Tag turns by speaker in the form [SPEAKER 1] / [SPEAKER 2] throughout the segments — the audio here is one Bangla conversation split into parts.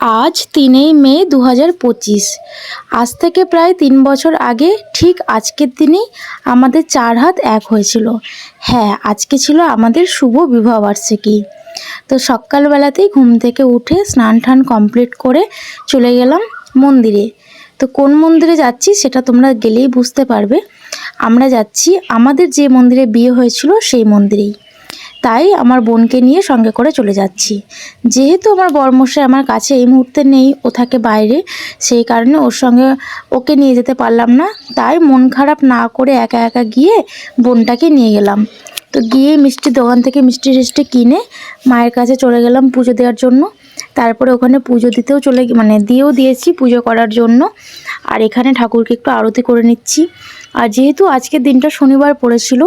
[SPEAKER 1] আজ তিনই মে দু হাজার পঁচিশ। আজ থেকে প্রায় তিন বছর আগে ঠিক আজকের দিনেই আমাদের চার হাত এক হয়েছিল। হ্যাঁ আজকে ছিল আমাদের শুভ বিবাহবার্ষিকী। তো সকালবেলাতেই ঘুম থেকে উঠে স্নান টান কমপ্লিট করে চলে গেলাম মন্দিরে। তো কোন মন্দিরে যাচ্ছি সেটা তোমরা গেলেই বুঝতে পারবে। আমরা যাচ্ছি, আমাদের যে মন্দিরে বিয়ে হয়েছিল সেই মন্দিরেই। তাই আমার বোনকে নিয়ে সঙ্গে করে চলে যাচ্ছি। যেহেতু আমার বরমশাই আমার কাছে এই মুহূর্তে নেই, ও থাকে বাইরে, সেই কারণে ওর সঙ্গে ওকে নিয়ে যেতে পারলাম না। তাই মন খারাপ না করে একা একা গিয়ে বোনটাকে নিয়ে গেলাম। তো গিয়ে মিষ্টির দোকান থেকে মিষ্টি টিষ্টি কিনে মায়ের কাছে চলে গেলাম পুজো দেওয়ার জন্য। তারপরে ওখানে পুজো দিতেও চলে মানে দিয়েও দিয়েছি পুজো করার জন্য। আর এখানে ঠাকুরকে একটু আরতি করে নিচ্ছি। আর যেহেতু আজকের দিনটা শনিবার পড়েছিল,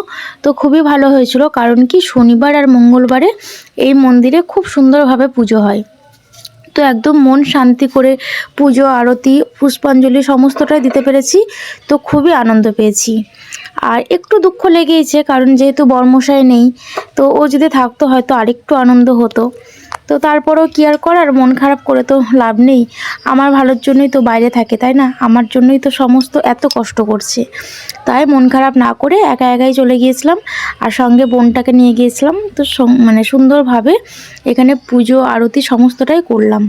[SPEAKER 1] তো খুবই ভালো হয়েছিল। কারণ কি শনিবার আর মঙ্গলবারে এই মন্দিরে খুব সুন্দরভাবে পুজো হয়। তো একদম মন শান্তি করে পুজো, আরতি, পুষ্পাঞ্জলি সমস্তটাই দিতে পেরেছি। তো খুবই আনন্দ পেয়েছি। আর একটু দুঃখ লেগেইছে, কারণ যেহেতু বর্মশাই নেই, তো ও যদি থাকতো হয়তো আরেকটু আনন্দ হতো। তো তারপরেও কি আর করার? মন খারাপ করে তো লাভ নেই। আমার ভালোর জন্যই তো বাইরে থাকে, তাই না? আমার জন্যই তো সমস্ত এত কষ্ট করছে। তাই মন খারাপ না করে একা একাই চলে গিয়েছিলাম আর সঙ্গে বোনটাকে নিয়ে গিয়েছিলাম। তো মানে সুন্দরভাবে এখানে পুজো, আরতি সমস্তটাই করলাম।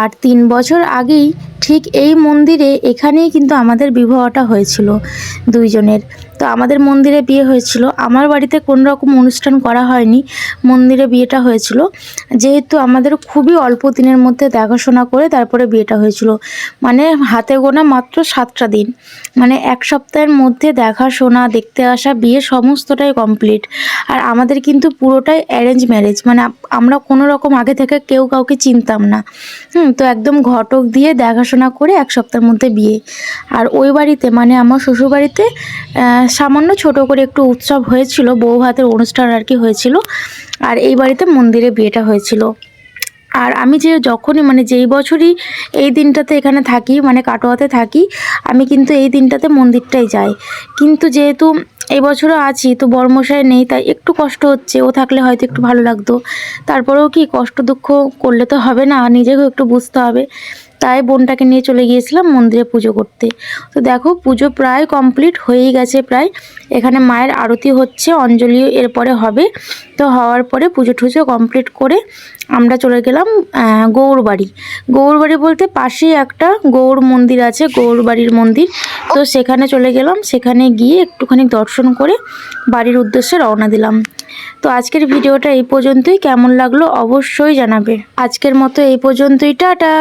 [SPEAKER 1] আর তিন বছর আগেই ঠিক এই মন্দিরে এখানেই কিন্তু আমাদের বিবাহটা হয়েছিল দুইজনের। তো আমাদের মন্দিরে বিয়ে হয়েছিল। আমার বাড়িতে কোনো রকম অনুষ্ঠান করা হয়নি। মন্দিরে বিয়েটা হয়েছিল। যেহেতু আমাদের খুবই অল্প দিনের মধ্যে দেখাশোনা করে তারপরে বিয়েটা হয়েছিল। মানে হাতে গোনা মাত্র সাতটা দিন। মানে এক সপ্তাহের মধ্যে দেখাশোনা, দেখতে আসা, বিয়ে সমস্তটাই কমপ্লিট। আর আমাদের কিন্তু পুরোটাই অ্যারেঞ্জ ম্যারেজ। মানে আমরা কোনো রকম আগে থেকে কেউ কাউকে চিনতাম না। হুম, তো একদম ঘটক দিয়ে দেখাশোনা করে এক সপ্তাহের মধ্যে বিয়ে। আর ওই বাড়িতে মানে আমার শ্বশুর বাড়িতে সামান্য ছোট করে একটু উৎসব হয়েছিল, বউ ভাতের অনুষ্ঠান আর কি হয়েছিল। আর এই বাড়িতে মন্দিরে বিয়েটা হয়েছিল। আর আমি যে যখনই মানে যেই বছরই এই দিনটাতে এখানে থাকি মানে কাটোয়াতে থাকি, আমি কিন্তু এই দিনটাতে মন্দিরটাই যাই। কিন্তু যেহেতু এই বছরও আছি, তো বর্মশাই নেই, তাই একটু কষ্ট হচ্ছে। ও থাকলে হয়তো একটু ভালো লাগতো। তারপরেও কি কষ্ট দুঃখ করলে তো হবে না, নিজেকেও একটু বুঝতে হবে। তাই বোনটাকে নিয়ে চলে গিয়েছিলাম মন্দিরে পুজো করতে। তো দেখো পুজো প্রায় কমপ্লিট হয়েই গেছে প্রায়। এখানে মায়ের আরতি হচ্ছে, অঞ্জলিও এরপরে হবে। তো হওয়ার পরে পুজো টুজো কমপ্লিট করে আমরা চলে গেলাম গৌরবাড়ি। গৌরবাড়ি বলতে পাশেই একটা গৌর মন্দির আছে, গৌরবাড়ির মন্দির। তো সেখানে চলে গেলাম, সেখানে গিয়ে একটুখানি দর্শন করে বাড়ির উদ্দেশ্যে রওনা দিলাম। তো আজকের ভিডিওটা এই পর্যন্তই। কেমন লাগল অবশ্যই জানাবে। আজকের মতো এই পর্যন্তই, টাটা!